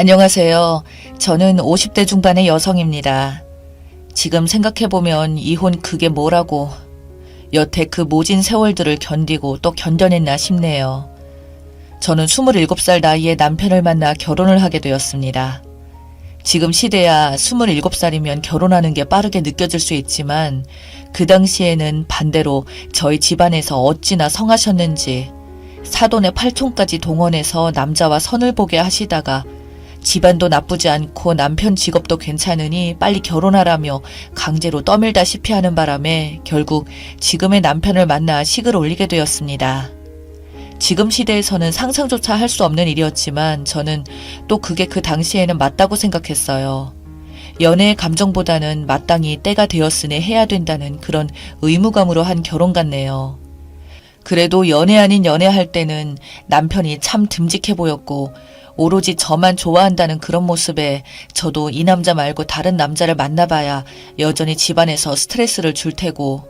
안녕하세요. 저는 50대 중반의 여성입니다. 지금 생각해보면 이혼 그게 뭐라고 여태 그 모진 세월들을 견디고 또 견뎌냈나 싶네요. 저는 27살 나이에 남편을 만나 결혼을 하게 되었습니다. 지금 시대야 27살이면 결혼하는 게 빠르게 느껴질 수 있지만 그 당시에는 반대로 저희 집안에서 어찌나 성하셨는지 사돈의 팔촌까지 동원해서 남자와 선을 보게 하시다가 집안도 나쁘지 않고 남편 직업도 괜찮으니 빨리 결혼하라며 강제로 떠밀다시피 하는 바람에 결국 지금의 남편을 만나 식을 올리게 되었습니다. 지금 시대에서는 상상조차 할 수 없는 일이었지만 저는 또 그게 그 당시에는 맞다고 생각했어요. 연애의 감정보다는 마땅히 때가 되었으니 해야 된다는 그런 의무감으로 한 결혼 같네요. 그래도 연애 아닌 연애할 때는 남편이 참 듬직해 보였고 오로지 저만 좋아한다는 그런 모습에 저도 이 남자 말고 다른 남자를 만나봐야 여전히 집안에서 스트레스를 줄 테고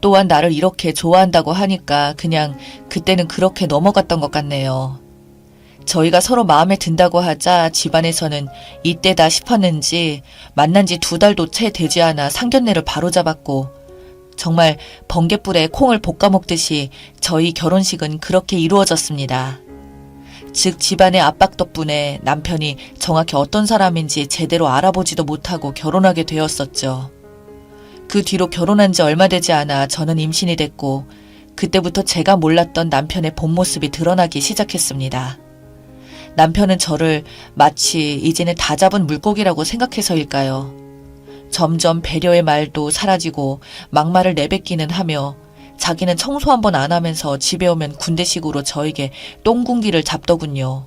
또한 나를 이렇게 좋아한다고 하니까 그냥 그때는 그렇게 넘어갔던 것 같네요. 저희가 서로 마음에 든다고 하자 집안에서는 이때다 싶었는지 만난 지 두 달도 채 되지 않아 상견례를 바로 잡았고 정말 번개불에 콩을 볶아 먹듯이 저희 결혼식은 그렇게 이루어졌습니다. 즉 집안의 압박 덕분에 남편이 정확히 어떤 사람인지 제대로 알아보지도 못하고 결혼하게 되었었죠. 그 뒤로 결혼한 지 얼마 되지 않아 저는 임신이 됐고 그때부터 제가 몰랐던 남편의 본 모습이 드러나기 시작했습니다. 남편은 저를 마치 이제는 다 잡은 물고기라고 생각해서일까요? 점점 배려의 말도 사라지고 막말을 내뱉기는 하며 자기는 청소 한 번 안 하면서 집에 오면 군대식으로 저에게 똥군기를 잡더군요.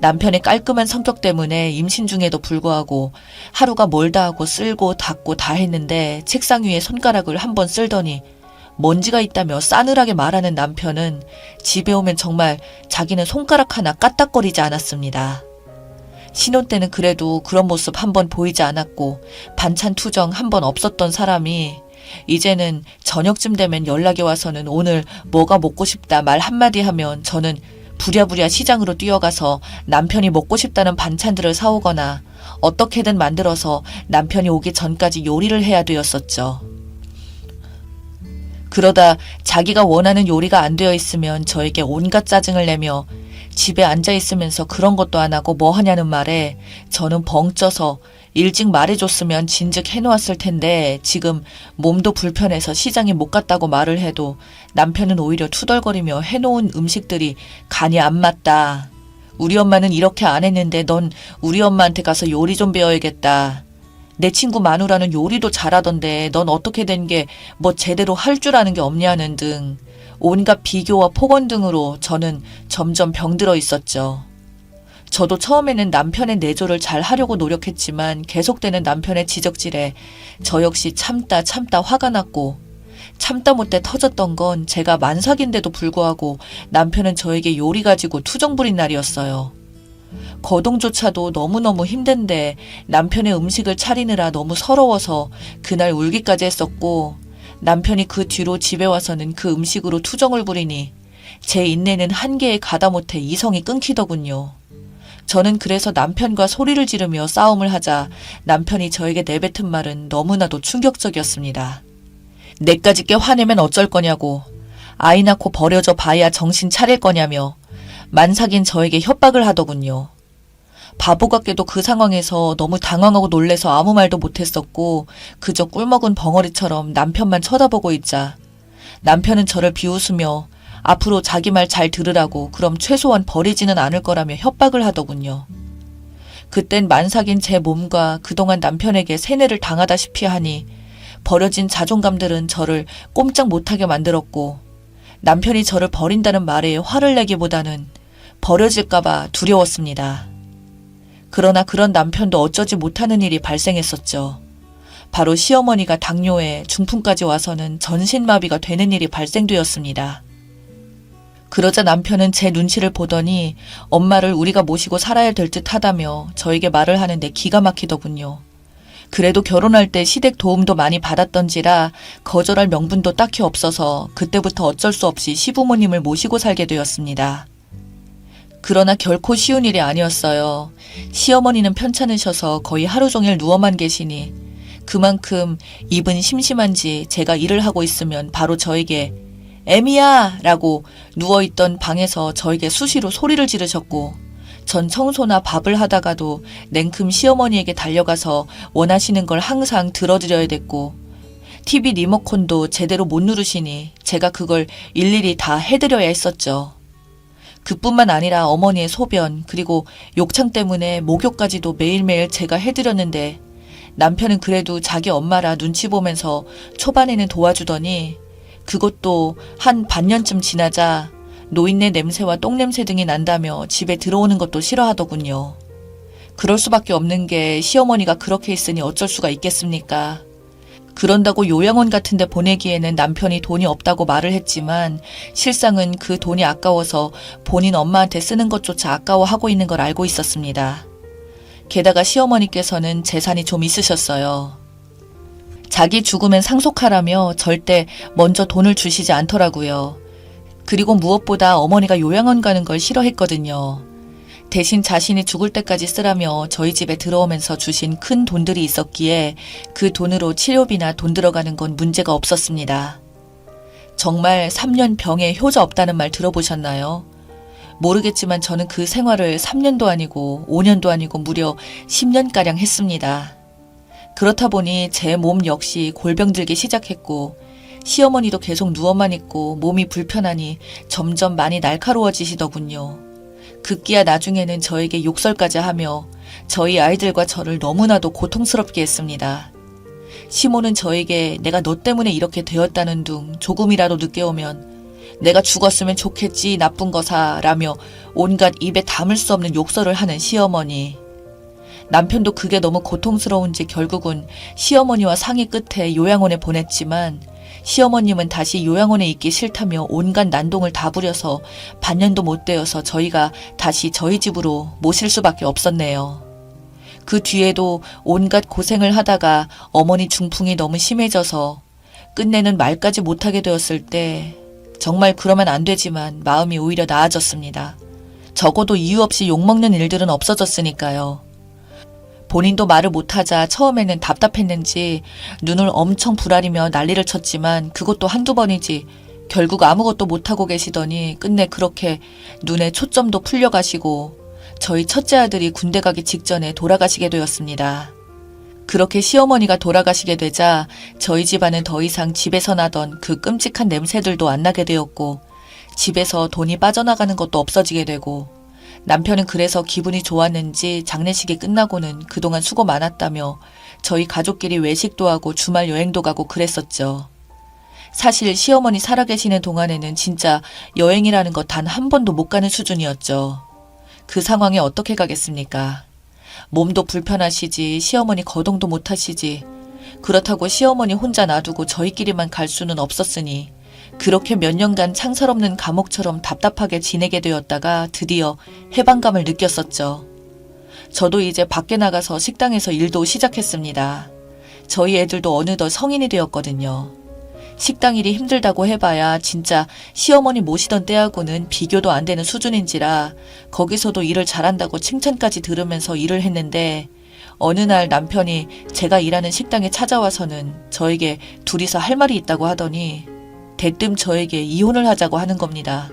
남편의 깔끔한 성격 때문에 임신 중에도 불구하고 하루가 멀다 하고 쓸고 닦고 다 했는데 책상 위에 손가락을 한 번 쓸더니 먼지가 있다며 싸늘하게 말하는 남편은 집에 오면 정말 자기는 손가락 하나 까딱거리지 않았습니다. 신혼 때는 그래도 그런 모습 한 번 보이지 않았고 반찬 투정 한 번 없었던 사람이 이제는 저녁쯤 되면 연락이 와서는 오늘 뭐가 먹고 싶다 말 한마디 하면 저는 부랴부랴 시장으로 뛰어가서 남편이 먹고 싶다는 반찬들을 사오거나 어떻게든 만들어서 남편이 오기 전까지 요리를 해야 되었었죠. 그러다 자기가 원하는 요리가 안 되어 있으면 저에게 온갖 짜증을 내며 집에 앉아 있으면서 그런 것도 안 하고 뭐 하냐는 말에 저는 벙 쪄서 일찍 말해줬으면 진즉 해놓았을 텐데 지금 몸도 불편해서 시장에 못 갔다고 말을 해도 남편은 오히려 투덜거리며 해놓은 음식들이 간이 안 맞다. 우리 엄마는 이렇게 안 했는데 넌 우리 엄마한테 가서 요리 좀 배워야겠다. 내 친구 마누라는 요리도 잘하던데 넌 어떻게 된 게 뭐 제대로 할 줄 아는 게 없냐는 등 온갖 비교와 폭언 등으로 저는 점점 병들어 있었죠. 저도 처음에는 남편의 내조를 잘 하려고 노력했지만 계속되는 남편의 지적질에 저 역시 참다 참다 화가 났고 참다 못해 터졌던 건 제가 만삭인데도 불구하고 남편은 저에게 요리 가지고 투정 부린 날이었어요. 거동조차도 너무너무 힘든데 남편의 음식을 차리느라 너무 서러워서 그날 울기까지 했었고 남편이 그 뒤로 집에 와서는 그 음식으로 투정을 부리니 제 인내는 한계에 가다 못해 이성이 끊기더군요. 저는 그래서 남편과 소리를 지르며 싸움을 하자 남편이 저에게 내뱉은 말은 너무나도 충격적이었습니다. 내까지 꽤 화내면 어쩔 거냐고 아이 낳고 버려져 봐야 정신 차릴 거냐며 만삭인 저에게 협박을 하더군요. 바보 같게도 그 상황에서 너무 당황하고 놀래서 아무 말도 못했었고 그저 꿀먹은 벙어리처럼 남편만 쳐다보고 있자 남편은 저를 비웃으며 앞으로 자기 말 잘 들으라고 그럼 최소한 버리지는 않을 거라며 협박을 하더군요. 그땐 만삭인 제 몸과 그동안 남편에게 세뇌를 당하다시피 하니 버려진 자존감들은 저를 꼼짝 못하게 만들었고 남편이 저를 버린다는 말에 화를 내기보다는 버려질까봐 두려웠습니다. 그러나 그런 남편도 어쩌지 못하는 일이 발생했었죠. 바로 시어머니가 당뇨에 중풍까지 와서는 전신마비가 되는 일이 발생되었습니다. 그러자 남편은 제 눈치를 보더니 엄마를 우리가 모시고 살아야 될 듯 하다며 저에게 말을 하는데 기가 막히더군요. 그래도 결혼할 때 시댁 도움도 많이 받았던지라 거절할 명분도 딱히 없어서 그때부터 어쩔 수 없이 시부모님을 모시고 살게 되었습니다. 그러나 결코 쉬운 일이 아니었어요. 시어머니는 편찮으셔서 거의 하루 종일 누워만 계시니 그만큼 입은 심심한지 제가 일을 하고 있으면 바로 저에게 애미야! 라고 누워있던 방에서 저에게 수시로 소리를 지르셨고 전 청소나 밥을 하다가도 냉큼 시어머니에게 달려가서 원하시는 걸 항상 들어드려야 됐고 TV 리모컨도 제대로 못 누르시니 제가 그걸 일일이 다 해드려야 했었죠. 그뿐만 아니라 어머니의 소변 그리고 욕창 때문에 목욕까지도 매일매일 제가 해드렸는데 남편은 그래도 자기 엄마라 눈치 보면서 초반에는 도와주더니 그것도 한 반년쯤 지나자 노인네 냄새와 똥냄새 등이 난다며 집에 들어오는 것도 싫어하더군요. 그럴 수밖에 없는 게 시어머니가 그렇게 있으니 어쩔 수가 있겠습니까? 그런다고 요양원 같은 데 보내기에는 남편이 돈이 없다고 말을 했지만 실상은 그 돈이 아까워서 본인 엄마한테 쓰는 것조차 아까워하고 있는 걸 알고 있었습니다. 게다가 시어머니께서는 재산이 좀 있으셨어요. 자기 죽으면 상속하라며 절대 먼저 돈을 주시지 않더라고요. 그리고 무엇보다 어머니가 요양원 가는 걸 싫어했거든요. 대신 자신이 죽을 때까지 쓰라며 저희 집에 들어오면서 주신 큰 돈들이 있었기에 그 돈으로 치료비나 돈 들어가는 건 문제가 없었습니다. 정말 3년 병에 효자 없다는 말 들어보셨나요? 모르겠지만 저는 그 생활을 3년도 아니고 5년도 아니고 무려 10년가량 했습니다. 그렇다 보니 제 몸 역시 골병 들기 시작했고 시어머니도 계속 누워만 있고 몸이 불편하니 점점 많이 날카로워지시더군요. 급기야 나중에는 저에게 욕설까지 하며 저희 아이들과 저를 너무나도 고통스럽게 했습니다. 시모는 저에게 내가 너 때문에 이렇게 되었다는 둥 조금이라도 늦게 오면 내가 죽었으면 좋겠지 나쁜 거사 라며 온갖 입에 담을 수 없는 욕설을 하는 시어머니. 남편도 그게 너무 고통스러운지 결국은 시어머니와 상의 끝에 요양원에 보냈지만 시어머님은 다시 요양원에 있기 싫다며 온갖 난동을 다 부려서 반년도 못 되어서 저희가 다시 저희 집으로 모실 수밖에 없었네요. 그 뒤에도 온갖 고생을 하다가 어머니 중풍이 너무 심해져서 끝내는 말까지 못하게 되었을 때 정말 그러면 안 되지만 마음이 오히려 나아졌습니다. 적어도 이유 없이 욕먹는 일들은 없어졌으니까요. 본인도 말을 못하자 처음에는 답답했는지 눈을 엄청 부라리며 난리를 쳤지만 그것도 한두 번이지 결국 아무것도 못하고 계시더니 끝내 그렇게 눈에 초점도 풀려가시고 저희 첫째 아들이 군대 가기 직전에 돌아가시게 되었습니다. 그렇게 시어머니가 돌아가시게 되자 저희 집안은 더 이상 집에서 나던 그 끔찍한 냄새들도 안 나게 되었고 집에서 돈이 빠져나가는 것도 없어지게 되고 남편은 그래서 기분이 좋았는지 장례식이 끝나고는 그동안 수고 많았다며 저희 가족끼리 외식도 하고 주말 여행도 가고 그랬었죠. 사실 시어머니 살아계시는 동안에는 진짜 여행이라는 거단한 번도 못 가는 수준이었죠. 그 상황에 어떻게 가겠습니까? 몸도 불편하시지, 시어머니 거동도 못 하시지. 그렇다고 시어머니 혼자 놔두고 저희끼리만 갈 수는 없었으니, 그렇게 몇 년간 창살 없는 감옥처럼 답답하게 지내게 되었다가 드디어 해방감을 느꼈었죠. 저도 이제 밖에 나가서 식당에서 일도 시작했습니다. 저희 애들도 어느덧 성인이 되었거든요. 식당 일이 힘들다고 해봐야 진짜 시어머니 모시던 때하고는 비교도 안 되는 수준인지라 거기서도 일을 잘한다고 칭찬까지 들으면서 일을 했는데 어느 날 남편이 제가 일하는 식당에 찾아와서는 저에게 둘이서 할 말이 있다고 하더니 대뜸 저에게 이혼을 하자고 하는 겁니다.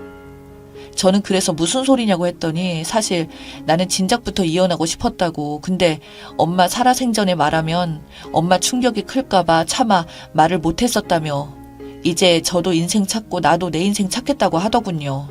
저는 그래서 무슨 소리냐고 했더니 사실 나는 진작부터 이혼하고 싶었다고. 근데 엄마 살아생전에 말하면 엄마 충격이 클까봐 차마 말을 못했었다며. 이제 저도 인생 찾고 나도 내 인생 찾겠다고 하더군요.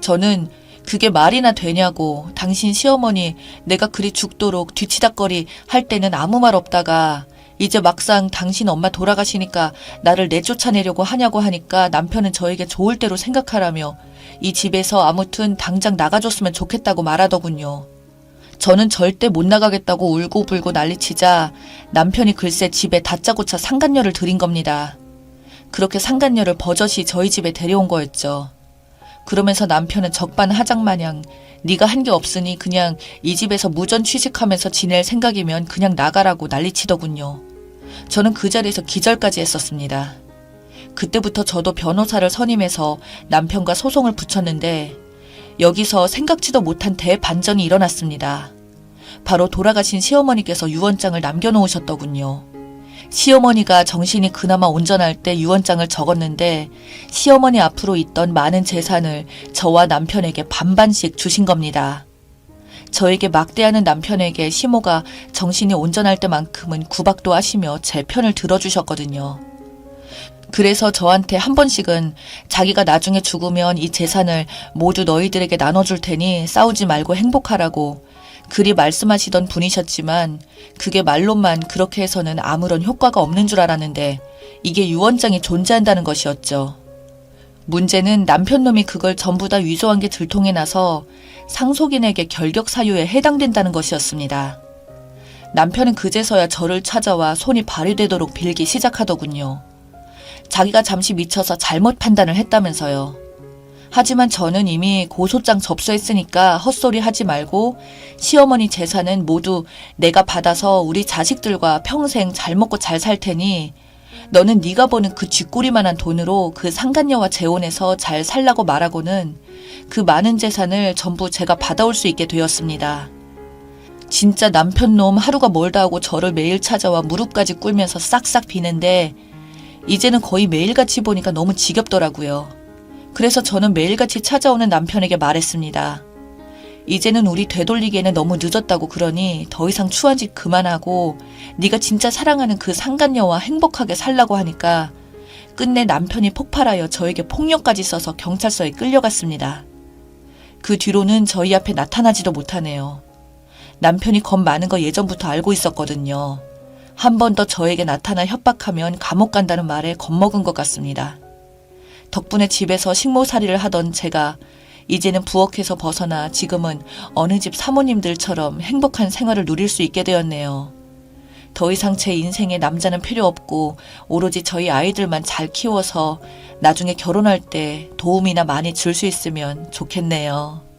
저는 그게 말이나 되냐고 당신 시어머니 내가 그리 죽도록 뒤치다거리 할 때는 아무 말 없다가 이제 막상 당신 엄마 돌아가시니까 나를 내쫓아내려고 하냐고 하니까 남편은 저에게 좋을 대로 생각하라며 이 집에서 아무튼 당장 나가줬으면 좋겠다고 말하더군요. 저는 절대 못 나가겠다고 울고불고 난리치자 남편이 글쎄 집에 다짜고짜 상간녀를 들인 겁니다. 그렇게 상간녀를 버젓이 저희 집에 데려온 거였죠. 그러면서 남편은 적반하장마냥 네가 한 게 없으니 그냥 이 집에서 무전 취직하면서 지낼 생각이면 그냥 나가라고 난리치더군요. 저는 그 자리에서 기절까지 했었습니다. 그때부터 저도 변호사를 선임해서 남편과 소송을 붙였는데 여기서 생각지도 못한 대반전이 일어났습니다. 바로 돌아가신 시어머니께서 유언장을 남겨놓으셨더군요. 시어머니가 정신이 그나마 온전할 때 유언장을 적었는데 시어머니 앞으로 있던 많은 재산을 저와 남편에게 반반씩 주신 겁니다. 저에게 막대하는 남편에게 시모가 정신이 온전할 때만큼은 구박도 하시며 제 편을 들어주셨거든요. 그래서 저한테 한 번씩은 자기가 나중에 죽으면 이 재산을 모두 너희들에게 나눠줄 테니 싸우지 말고 행복하라고 그리 말씀하시던 분이셨지만 그게 말로만 그렇게 해서는 아무런 효과가 없는 줄 알았는데 이게 유언장이 존재한다는 것이었죠. 문제는 남편 놈이 그걸 전부 다 위조한 게 들통이 나서 상속인에게 결격 사유에 해당된다는 것이었습니다. 남편은 그제서야 저를 찾아와 손이 발휘되도록 빌기 시작하더군요. 자기가 잠시 미쳐서 잘못 판단을 했다면서요. 하지만 저는 이미 고소장 접수했으니까 헛소리 하지 말고 시어머니 재산은 모두 내가 받아서 우리 자식들과 평생 잘 먹고 잘 살 테니 너는 네가 버는 그 쥐꼬리만한 돈으로 그 상간녀와 재혼해서 잘 살라고 말하고는 그 많은 재산을 전부 제가 받아올 수 있게 되었습니다. 진짜 남편 놈 하루가 멀다 하고 저를 매일 찾아와 무릎까지 꿇면서 싹싹 비는데 이제는 거의 매일같이 보니까 너무 지겹더라고요. 그래서 저는 매일같이 찾아오는 남편에게 말했습니다. 이제는 우리 되돌리기에는 너무 늦었다고 그러니 더 이상 추한 짓 그만하고 네가 진짜 사랑하는 그 상간녀와 행복하게 살라고 하니까 끝내 남편이 폭발하여 저에게 폭력까지 써서 경찰서에 끌려갔습니다. 그 뒤로는 저희 앞에 나타나지도 못하네요. 남편이 겁 많은 거 예전부터 알고 있었거든요. 한 번 더 저에게 나타나 협박하면 감옥 간다는 말에 겁먹은 것 같습니다. 덕분에 집에서 식모살이를 하던 제가 이제는 부엌에서 벗어나 지금은 어느 집 사모님들처럼 행복한 생활을 누릴 수 있게 되었네요. 더 이상 제 인생에 남자는 필요 없고 오로지 저희 아이들만 잘 키워서 나중에 결혼할 때 도움이나 많이 줄 수 있으면 좋겠네요.